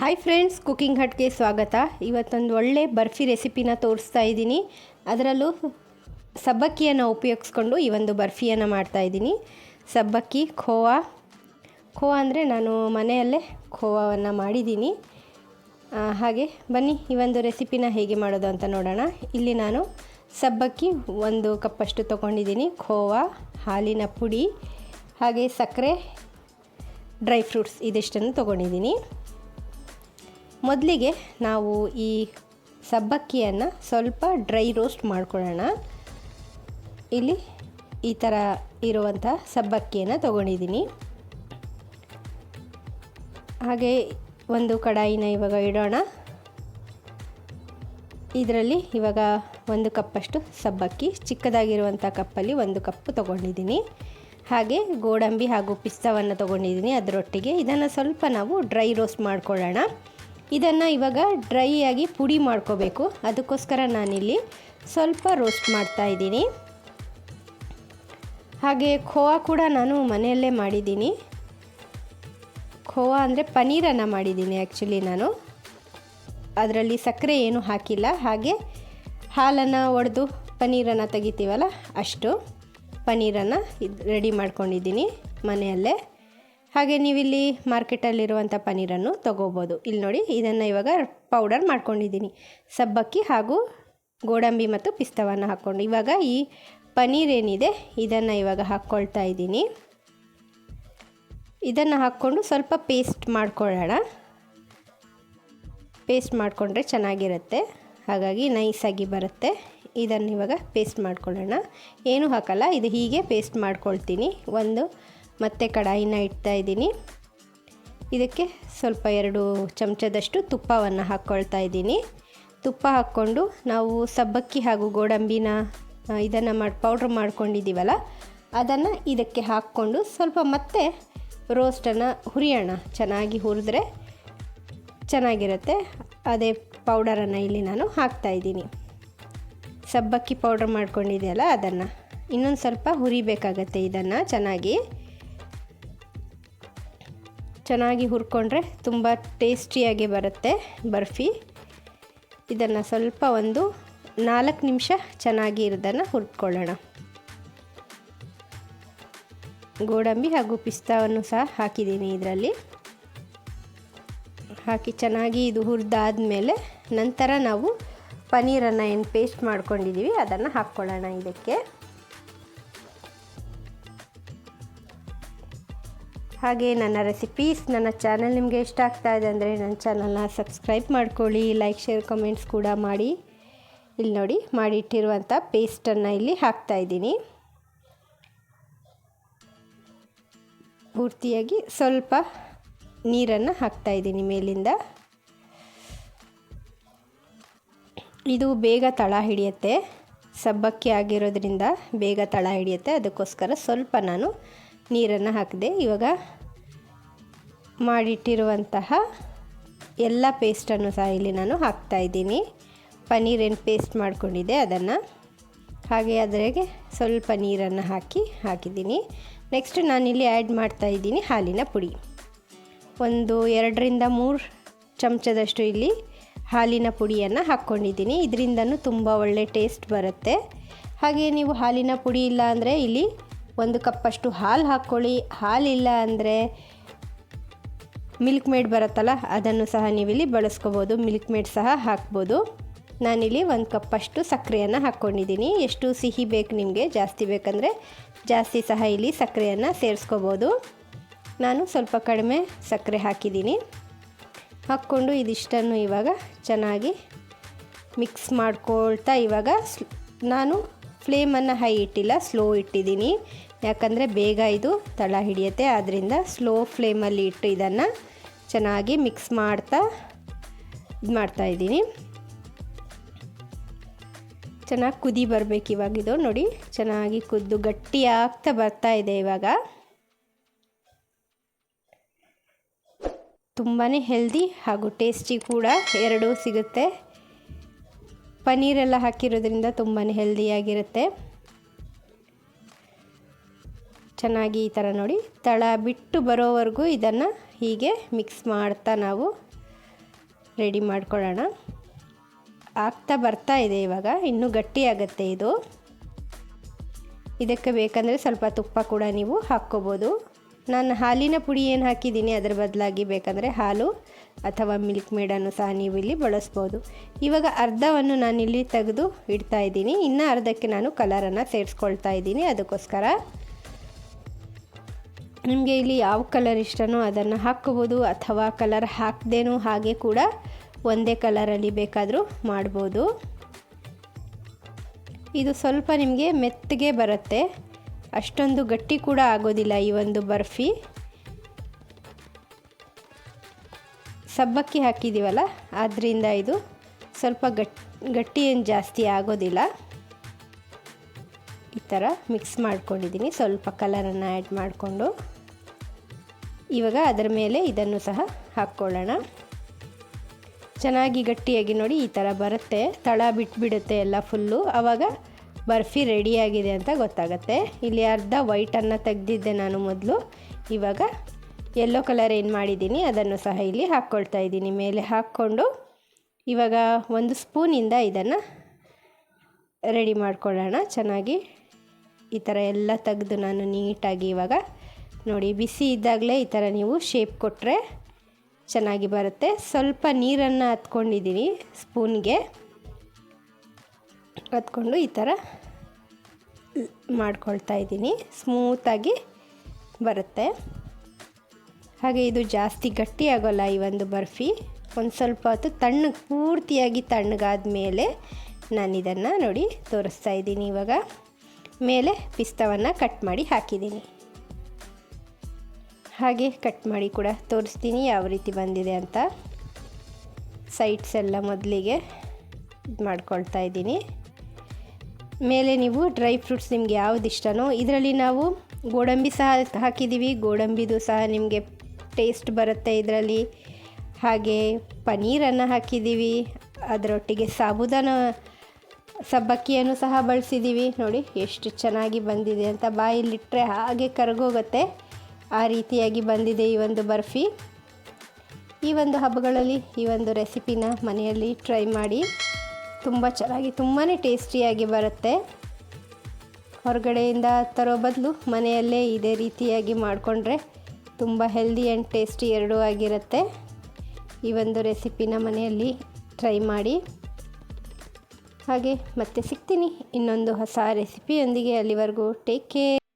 Hi friends cooking ಹಟ್ಗೆ ಸ್ವಾಗತ. ಇವತ್ತೊಂದು ಒಳ್ಳೆ ಬರ್ಫಿ ರೆಸಿಪಿನ ತೋರಿಸ್ತಾ ಇದ್ದೀನಿ. ಅದರಲ್ಲೂ ಸಬ್ಬಕ್ಕಿಯನ್ನು ಉಪಯೋಗಿಸ್ಕೊಂಡು ಈ ಒಂದು ಬರ್ಫಿಯನ್ನು ಮಾಡ್ತಾ ಇದ್ದೀನಿ. ಸಬ್ಬಕ್ಕಿ ಖೋವಾ ಖೋವಾ ಅಂದರೆ ನಾನು ಮನೆಯಲ್ಲೇ ಖೋವಾವನ್ನು ಮಾಡಿದ್ದೀನಿ. ಹಾಗೆ ಬನ್ನಿ, ಈ ಒಂದು ರೆಸಿಪಿನ ಹೇಗೆ ಮಾಡೋದು ಅಂತ ನೋಡೋಣ. ಇಲ್ಲಿ ನಾನು ಸಬ್ಬಕ್ಕಿ ಒಂದು ಕಪ್ಪಷ್ಟು ತೊಗೊಂಡಿದ್ದೀನಿ. ಖೋವಾ ಹಾಲಿನ ಪುಡಿ, ಹಾಗೆ ಸಕ್ಕರೆ, ಡ್ರೈ ಫ್ರೂಟ್ಸ್ ಇದಿಷ್ಟನ್ನು ತೊಗೊಂಡಿದ್ದೀನಿ. ಮೊದಲಿಗೆ ನಾವು ಈ ಸಬ್ಬಕ್ಕಿಯನ್ನು ಸ್ವಲ್ಪ ಡ್ರೈ ರೋಸ್ಟ್ ಮಾಡ್ಕೊಳ್ಳೋಣ. ಇಲ್ಲಿ ಈ ಥರ ಇರುವಂಥ ಸಬ್ಬಕ್ಕಿಯನ್ನು ತೊಗೊಂಡಿದ್ದೀನಿ. ಹಾಗೆ ಒಂದು ಕಡಾಯಿನ ಇವಾಗ ಇಡೋಣ. ಇದರಲ್ಲಿ ಇವಾಗ ಒಂದು ಕಪ್ಪಷ್ಟು ಸಬ್ಬಕ್ಕಿ, ಚಿಕ್ಕದಾಗಿರುವಂಥ ಕಪ್ಪಲ್ಲಿ ಒಂದು ಕಪ್ಪು ತೊಗೊಂಡಿದ್ದೀನಿ. ಹಾಗೆ ಗೋಡಂಬಿ ಹಾಗೂ ಪಿಸ್ತವನ್ನು ತೊಗೊಂಡಿದ್ದೀನಿ ಅದರೊಟ್ಟಿಗೆ. ಇದನ್ನು ಸ್ವಲ್ಪ ನಾವು ಡ್ರೈ ರೋಸ್ಟ್ ಮಾಡ್ಕೊಳ್ಳೋಣ. ಇದನ್ನು ಇವಾಗ ಡ್ರೈ ಆಗಿ ಪುಡಿ ಮಾಡ್ಕೋಬೇಕು. ಅದಕ್ಕೋಸ್ಕರ ನಾನಿಲ್ಲಿ ಸ್ವಲ್ಪ ರೋಸ್ಟ್ ಮಾಡ್ತಾ ಇದ್ದೀನಿ. ಹಾಗೆ ಖೋವಾ ಕೂಡ ನಾನು ಮನೆಯಲ್ಲೇ ಮಾಡಿದ್ದೀನಿ. ಖೋವಾ ಅಂದರೆ ಪನ್ನೀರನ್ನು ಮಾಡಿದ್ದೀನಿ ಆ್ಯಕ್ಚುಲಿ ನಾನು. ಅದರಲ್ಲಿ ಸಕ್ಕರೆ ಏನು ಹಾಕಿಲ್ಲ. ಹಾಗೆ ಹಾಲನ್ನು ಒಡೆದು ಪನ್ನೀರನ್ನು ತೆಗಿತೀವಲ್ಲ ಅಷ್ಟು. ಪನ್ನೀರನ್ನು ಇದು ರೆಡಿ ಮಾಡ್ಕೊಂಡಿದ್ದೀನಿ ಮನೆಯಲ್ಲೇ. ಹಾಗೆ ನೀವಿಲ್ಲಿ ಮಾರ್ಕೆಟಲ್ಲಿರುವಂಥ ಪನ್ನೀರನ್ನು ತೊಗೋಬೋದು. ಇಲ್ಲಿ ನೋಡಿ, ಇದನ್ನು ಇವಾಗ ಪೌಡರ್ ಮಾಡ್ಕೊಂಡಿದ್ದೀನಿ. ಸಬ್ಬಕ್ಕಿ ಹಾಗೂ ಗೋಡಂಬಿ ಮತ್ತು ಪಿಸ್ತವನ್ನು ಹಾಕ್ಕೊಂಡು. ಇವಾಗ ಈ ಪನ್ನೀರ್ ಏನಿದೆ ಇದನ್ನು ಇವಾಗ ಹಾಕ್ಕೊಳ್ತಾ ಇದ್ದೀನಿ. ಇದನ್ನು ಹಾಕ್ಕೊಂಡು ಸ್ವಲ್ಪ ಪೇಸ್ಟ್ ಮಾಡ್ಕೊಳ್ಳೋಣ. ಪೇಸ್ಟ್ ಮಾಡಿಕೊಂಡ್ರೆ ಚೆನ್ನಾಗಿರುತ್ತೆ. ಹಾಗಾಗಿ ನೈಸಾಗಿ ಬರುತ್ತೆ. ಇದನ್ನು ಇವಾಗ ಪೇಸ್ಟ್ ಮಾಡ್ಕೊಳ್ಳೋಣ. ಏನೂ ಹಾಕಲ್ಲ, ಇದು ಹೀಗೆ ಪೇಸ್ಟ್ ಮಾಡ್ಕೊಳ್ತೀನಿ. ಒಂದು ಮತ್ತೆ ಕಡಾಯಿನ ಇಡ್ತಾ ಇದ್ದೀನಿ. ಇದಕ್ಕೆ ಸ್ವಲ್ಪ ಎರಡು ಚಮಚದಷ್ಟು ತುಪ್ಪವನ್ನು ಹಾಕ್ಕೊಳ್ತಾ ಇದ್ದೀನಿ. ತುಪ್ಪ ಹಾಕ್ಕೊಂಡು ನಾವು ಸಬ್ಬಕ್ಕಿ ಹಾಗೂ ಗೋಡಂಬಿನ ಇದನ್ನು ಮಾಡಿ, ಪೌಡ್ರ್ ಮಾಡ್ಕೊಂಡಿದ್ದೀವಲ್ಲ, ಅದನ್ನು ಇದಕ್ಕೆ ಹಾಕ್ಕೊಂಡು ಸ್ವಲ್ಪ ಮತ್ತೆ ರೋಸ್ಟನ್ನು, ಹುರಿಯೋಣ ಚೆನ್ನಾಗಿ ಹುರಿದ್ರೆ ಚೆನ್ನಾಗಿರುತ್ತೆ. ಅದೇ ಪೌಡರನ್ನು ಇಲ್ಲಿ ನಾನು ಹಾಕ್ತಾಯಿದ್ದೀನಿ ಸಬ್ಬಕ್ಕಿ ಪೌಡ್ರ್ ಮಾಡ್ಕೊಂಡಿದೆಯಲ್ಲ ಅದನ್ನು. ಇನ್ನೊಂದು ಸ್ವಲ್ಪ ಹುರಿಬೇಕಾಗತ್ತೆ ಇದನ್ನು ಚೆನ್ನಾಗಿ. ಚೆನ್ನಾಗಿ ಹುರ್ಕೊಂಡ್ರೆ ತುಂಬ ಟೇಸ್ಟಿಯಾಗಿ ಬರುತ್ತೆ ಬರ್ಫಿ. ಇದನ್ನು ಸ್ವಲ್ಪ ಒಂದು ನಾಲ್ಕು ನಿಮಿಷ ಚೆನ್ನಾಗಿ ಇರೋದನ್ನು ಹುರ್ಕೊಳ್ಳೋಣ. ಗೋಡಂಬಿ ಹಾಗೂ ಪಿಸ್ತಾವನ್ನು ಸಹ ಹಾಕಿದ್ದೀನಿ ಇದರಲ್ಲಿ. ಹಾಕಿ ಚೆನ್ನಾಗಿ ಇದು ಹುರಿದಾದ್ಮೇಲೆ ನಂತರ ನಾವು ಪನ್ನೀರನ್ನು ಏನು ಪೇಸ್ಟ್ ಮಾಡ್ಕೊಂಡಿದ್ದೀವಿ ಅದನ್ನು ಹಾಕ್ಕೊಳ್ಳೋಣ ಇದಕ್ಕೆ. ಹಾಗೆ ನನ್ನ ರೆಸಿಪೀಸ್ ನನ್ನ ಚಾನಲ್ ನಿಮಗೆ ಇಷ್ಟ ಆಗ್ತಾ ಇದೆ ಅಂದರೆ ನನ್ನ ಚಾನಲ್ನ ಸಬ್ಸ್ಕ್ರೈಬ್ ಮಾಡ್ಕೊಳ್ಳಿ ಲೈಕ್ ಶೇರ್ ಕಮೆಂಟ್ಸ್ ಕೂಡ ಮಾಡಿ. ಇಲ್ಲಿ ನೋಡಿ ಮಾಡಿಟ್ಟಿರುವಂಥ ಪೇಸ್ಟನ್ನು ಇಲ್ಲಿ ಹಾಕ್ತಾ ಇದ್ದೀನಿ. ಪೂರ್ತಿಯಾಗಿ ಸ್ವಲ್ಪ ನೀರನ್ನು ಹಾಕ್ತಾ ಇದ್ದೀನಿ ಮೇಲಿಂದ. ಇದು ಬೇಗ ತಳ ಹಿಡಿಯುತ್ತೆ. ಸಬ್ಬಕ್ಕಿ ಆಗಿರೋದ್ರಿಂದ ಬೇಗ ತಳ ಹಿಡಿಯುತ್ತೆ. ಅದಕ್ಕೋಸ್ಕರ ಸ್ವಲ್ಪ ನಾನು ನೀರನ್ನು ಹಾಕಿದೆ. ಇವಾಗ ಮಾಡಿಟ್ಟಿರುವಂತಹ ಎಲ್ಲ ಪೇಸ್ಟನ್ನು ಸಹ ಇಲ್ಲಿ ನಾನು ಹಾಕ್ತಾ ಇದ್ದೀನಿ. ಪನ್ನೀರ್ ಏನು ಪೇಸ್ಟ್ ಮಾಡಿಕೊಂಡಿದ್ದೆ ಅದನ್ನು. ಹಾಗೆ ಅದರಾಗೆ ಸ್ವಲ್ಪ ನೀರನ್ನು ಹಾಕಿ ಹಾಕಿದ್ದೀನಿ. ನೆಕ್ಸ್ಟ್ ನಾನಿಲ್ಲಿ ಆ್ಯಡ್ ಮಾಡ್ತಾ ಇದ್ದೀನಿ ಹಾಲಿನ ಪುಡಿ. ಒಂದು ಎರಡರಿಂದ ಮೂರು ಚಮಚದಷ್ಟು ಇಲ್ಲಿ ಹಾಲಿನ ಪುಡಿಯನ್ನು ಹಾಕ್ಕೊಂಡಿದ್ದೀನಿ. ಇದರಿಂದನೂ ತುಂಬ ಒಳ್ಳೆ ಟೇಸ್ಟ್ ಬರುತ್ತೆ. ಹಾಗೆ ನೀವು ಹಾಲಿನ ಪುಡಿ ಇಲ್ಲ ಅಂದರೆ ಇಲ್ಲಿ ಒಂದು ಕಪ್ಪಷ್ಟು ಹಾಲು ಹಾಕ್ಕೊಳ್ಳಿ ಹಾಲಿಲ್ಲ ಅಂದರೆ ಮಿಲ್ಕ್ ಮೇಡ್ ಬರುತ್ತಲ್ಲ, ಅದನ್ನು ಸಹ ನೀವಿಲ್ಲಿ ಬಳಸ್ಕೋಬೋದು. ಮಿಲ್ಕ್ ಮೇಡ್ ಸಹ ಹಾಕ್ಬೋದು. ನಾನಿಲ್ಲಿ ಒಂದು ಕಪ್ಪಷ್ಟು ಸಕ್ಕರೆಯನ್ನು ಹಾಕ್ಕೊಂಡಿದ್ದೀನಿ. ಎಷ್ಟು ಸಿಹಿ ಬೇಕು ನಿಮಗೆ, ಜಾಸ್ತಿ ಬೇಕಂದರೆ ಜಾಸ್ತಿ ಸಹ ಇಲ್ಲಿ ಸಕ್ಕರೆಯನ್ನು ಸೇರಿಸ್ಕೋಬೋದು. ನಾನು ಸ್ವಲ್ಪ ಕಡಿಮೆ ಸಕ್ಕರೆ ಹಾಕಿದ್ದೀನಿ. ಹಾಕ್ಕೊಂಡು ಇದಿಷ್ಟನ್ನು ಇವಾಗ ಚೆನ್ನಾಗಿ ಮಿಕ್ಸ್ ಮಾಡ್ಕೊಳ್ತಾ ಇವಾಗ ನಾನು ಫ್ಲೇಮನ್ನು ಹೈ ಇಟ್ಟಿಲ್ಲ, ಸ್ಲೋ ಇಟ್ಟಿದ್ದೀನಿ. ಯಾಕಂದರೆ ಬೇಗ ಇದು ತಳ ಹಿಡಿಯುತ್ತೆ ಆದ್ದರಿಂದ ಸ್ಲೋ ಫ್ಲೇಮಲ್ಲಿ ಇಟ್ಟು ಇದನ್ನು ಚೆನ್ನಾಗಿ ಮಿಕ್ಸ್ ಮಾಡ್ತಾ ಇದು ಮಾಡ್ತಾಯಿದ್ದೀನಿ ಚೆನ್ನಾಗಿ ಕುದಿ ಬರಬೇಕು ಇವಾಗ ಇದು ನೋಡಿ, ಚೆನ್ನಾಗಿ ಕುದ್ದು ಗಟ್ಟಿ ಆಗ್ತಾ ಬರ್ತಾ ಇದೆ ಇವಾಗ. ತುಂಬಾ ಹೆಲ್ದಿ ಹಾಗೂ ಟೇಸ್ಟಿ ಕೂಡ ಎರಡೂ ಸಿಗುತ್ತೆ. ಪನ್ನೀರೆಲ್ಲ ಹಾಕಿರೋದ್ರಿಂದ ತುಂಬಾ ಹೆಲ್ದಿಯಾಗಿರುತ್ತೆ ಚೆನ್ನಾಗಿ ಈ ಥರ ನೋಡಿ. ತಳ ಬಿಟ್ಟು ಬರೋವರೆಗೂ ಇದನ್ನು ಹೀಗೆ ಮಿಕ್ಸ್ ಮಾಡ್ತಾ ನಾವು ರೆಡಿ ಮಾಡ್ಕೊಳ್ಳೋಣ. ಆಗ್ತಾ ಬರ್ತಾ ಇದೆ ಇವಾಗ. ಇನ್ನೂ ಗಟ್ಟಿ ಆಗುತ್ತೆ ಇದು. ಇದಕ್ಕೆ ಬೇಕಂದರೆ ಸ್ವಲ್ಪ ತುಪ್ಪ ಕೂಡ ನೀವು ಹಾಕ್ಕೋಬೋದು. ನಾನು ಹಾಲಿನ ಪುಡಿ ಏನು ಹಾಕಿದ್ದೀನಿ ಅದರ ಬದಲಾಗಿ ಬೇಕಂದರೆ ಹಾಲು ಅಥವಾ ಮಿಲ್ಕ್ ಮೇಡನ್ನು ಸಹ ನೀವು ಇಲ್ಲಿ ಬಳಸ್ಬೋದು. ಇವಾಗ ಅರ್ಧವನ್ನು ನಾನಿಲ್ಲಿ ತೆಗೆದು ಇಡ್ತಾ ಇದ್ದೀನಿ. ಇನ್ನು ಅರ್ಧಕ್ಕೆ ನಾನು ಕಲರನ್ನು ಸೇರಿಸ್ಕೊಳ್ತಾ ಇದ್ದೀನಿ. ಅದಕ್ಕೋಸ್ಕರ ನಿಮಗೆ ಇಲ್ಲಿ ಯಾವ ಕಲರ್ ಇಷ್ಟನೋ ಅದನ್ನು ಹಾಕ್ಕೋಬೋದು ಅಥವಾ ಕಲರ್ ಹಾಕ್ದೇನೂ ಹಾಗೆ ಕೂಡ ಒಂದೇ ಕಲರಲ್ಲಿ ಬೇಕಾದರೂ ಮಾಡ್ಬೋದು. ಇದು ಸ್ವಲ್ಪ ನಿಮಗೆ ಮೆತ್ತಗೆ ಬರುತ್ತೆ. ಅಷ್ಟೊಂದು ಗಟ್ಟಿ ಕೂಡ ಆಗೋದಿಲ್ಲ ಈ ಒಂದು ಬರ್ಫಿ. ಸಬ್ಬಕ್ಕಿ ಹಾಕಿದ್ದೀವಲ್ಲ ಆದ್ದರಿಂದ ಇದು ಸ್ವಲ್ಪ ಗಟ್, ಗಟ್ಟಿ ಏನು ಜಾಸ್ತಿ ಆಗೋದಿಲ್ಲ. ಈ ಥರ ಮಿಕ್ಸ್ ಮಾಡ್ಕೊಂಡಿದ್ದೀನಿ, ಸ್ವಲ್ಪ ಕಲರನ್ನು ಆ್ಯಡ್ ಮಾಡಿಕೊಂಡು. ಇವಾಗ ಅದರ ಮೇಲೆ ಇದನ್ನು ಸಹ ಹಾಕ್ಕೊಳ್ಳೋಣ. ಚೆನ್ನಾಗಿ ಗಟ್ಟಿಯಾಗಿ ನೋಡಿ ಈ ಥರ ಬರುತ್ತೆ. ತಳ ಬಿಟ್ಬಿಡುತ್ತೆ ಎಲ್ಲ ಫುಲ್ಲು. ಆವಾಗ ಬರ್ಫಿ ರೆಡಿಯಾಗಿದೆ ಅಂತ ಗೊತ್ತಾಗತ್ತೆ. ಇಲ್ಲಿ ಅರ್ಧ ವೈಟನ್ನು ತೆಗೆದಿದ್ದೆ ನಾನು ಮೊದಲು. ಇವಾಗ ಯೆಲ್ಲೋ ಕಲರ್ ಏನು ಮಾಡಿದ್ದೀನಿ ಅದನ್ನು ಸಹ ಇಲ್ಲಿ ಹಾಕ್ಕೊಳ್ತಾ ಇದ್ದೀನಿ. ಮೇಲೆ ಹಾಕ್ಕೊಂಡು ಇವಾಗ ಒಂದು ಸ್ಪೂನಿಂದ ಇದನ್ನು ರೆಡಿ ಮಾಡ್ಕೊಳ್ಳೋಣ. ಚೆನ್ನಾಗಿ ಈ ಥರ ಎಲ್ಲ ತೆಗೆದು ನಾನು ನೀಟಾಗಿ ಇವಾಗ ನೋಡಿ, ಬಿಸಿ ಇದ್ದಾಗಲೇ ಈ ಥರ ನೀವು ಶೇಪ್ ಕೊಟ್ಟರೆ ಚೆನ್ನಾಗಿ ಬರುತ್ತೆ. ಸ್ವಲ್ಪ ನೀರನ್ನು ಹತ್ಕೊಂಡಿದ್ದೀನಿ ಸ್ಪೂನ್ಗೆ. ಹತ್ಕೊಂಡು ಈ ಥರ ಮಾಡ್ಕೊಳ್ತಾ ಇದ್ದೀನಿ. ಸ್ಮೂತಾಗಿ ಬರುತ್ತೆ. ಹಾಗೆ ಇದು ಜಾಸ್ತಿ ಗಟ್ಟಿ ಆಗೋಲ್ಲ ಈ ಒಂದು ಬರ್ಫಿ. ಒಂದು ಸ್ವಲ್ಪ ಹೊತ್ತು ತಣ್ಣಗೆ, ಪೂರ್ತಿಯಾಗಿ ತಣ್ಣಗಾದ ಮೇಲೆ ನಾನು ಇದನ್ನು ನೋಡಿ ತೋರಿಸ್ತಾ ಇದ್ದೀನಿ ಇವಾಗ. ಮೇಲೆ ಪಿಸ್ತವನ್ನು ಕಟ್ ಮಾಡಿ ಹಾಕಿದ್ದೀನಿ. ಹಾಗೆ ಕಟ್ ಮಾಡಿ ಕೂಡ ತೋರಿಸ್ತೀನಿ ಯಾವ ರೀತಿ ಬಂದಿದೆ ಅಂತ. ಸೈಡ್ಸ್ ಎಲ್ಲ ಮೊದಲಿಗೆ ಇದು ಮಾಡ್ಕೊಳ್ತಾ ಇದ್ದೀನಿ. ಮೇಲೆ ನೀವು ಡ್ರೈ ಫ್ರೂಟ್ಸ್ ನಿಮ್ಗೆ ಯಾವ್ದು ಇಷ್ಟನೋ ಇದರಲ್ಲಿ ನಾವು ಗೋಡಂಬಿ ಸಹ ಹಾಕಿದ್ದೀವಿ. ಗೋಡಂಬಿದು ಸಹ ನಿಮಗೆ ಟೇಸ್ಟ್ ಬರುತ್ತೆ ಇದರಲ್ಲಿ. ಹಾಗೆ ಪನ್ನೀರನ್ನು ಹಾಕಿದ್ದೀವಿ. ಅದರೊಟ್ಟಿಗೆ ಸಾಬುದಾನ ಸಬ್ಬಕ್ಕಿಯನ್ನು ಸಹ ಬಳಸಿದ್ದೀವಿ. ನೋಡಿ ಎಷ್ಟು ಚೆನ್ನಾಗಿ ಬಂದಿದೆ ಅಂತ ಬಾಯಲ್ಲಿಟ್ಟರೆ ಹಾಗೆ ಕರಗೋಗುತ್ತೆ. ಆ ರೀತಿಯಾಗಿ ಬಂದಿದೆ ಈ ಒಂದು ಬರ್ಫಿ. ಈ ಒಂದು ಹಬ್ಬಗಳಲ್ಲಿ ಈ ಒಂದು ರೆಸಿಪಿನ ಮನೆಯಲ್ಲಿ ಟ್ರೈ ಮಾಡಿ. ತುಂಬ ಚೆನ್ನಾಗಿ ತುಂಬಾ ಟೇಸ್ಟಿಯಾಗಿ ಬರುತ್ತೆ. ಹೊರಗಡೆಯಿಂದ ತರೋ ಬದಲು ಮನೆಯಲ್ಲೇ ಇದೇ ರೀತಿಯಾಗಿ ಮಾಡಿಕೊಂಡ್ರೆ ತುಂಬ ಹೆಲ್ದಿ ಆ್ಯಂಡ್ ಟೇಸ್ಟಿ ಎರಡೂ ಆಗಿರುತ್ತೆ. ಈ ಒಂದು ರೆಸಿಪಿನ ಮನೆಯಲ್ಲಿ ಟ್ರೈ ಮಾಡಿ. ಹಾಗೆ ಮತ್ತೆ ಸಿಗ್ತೀನಿ ಇನ್ನೊಂದು ಹೊಸ ರೆಸಿಪಿಯೊಂದಿಗೆ. ಅಲ್ಲಿವರೆಗೂ ಟೇಕ್ ಕೇರ್.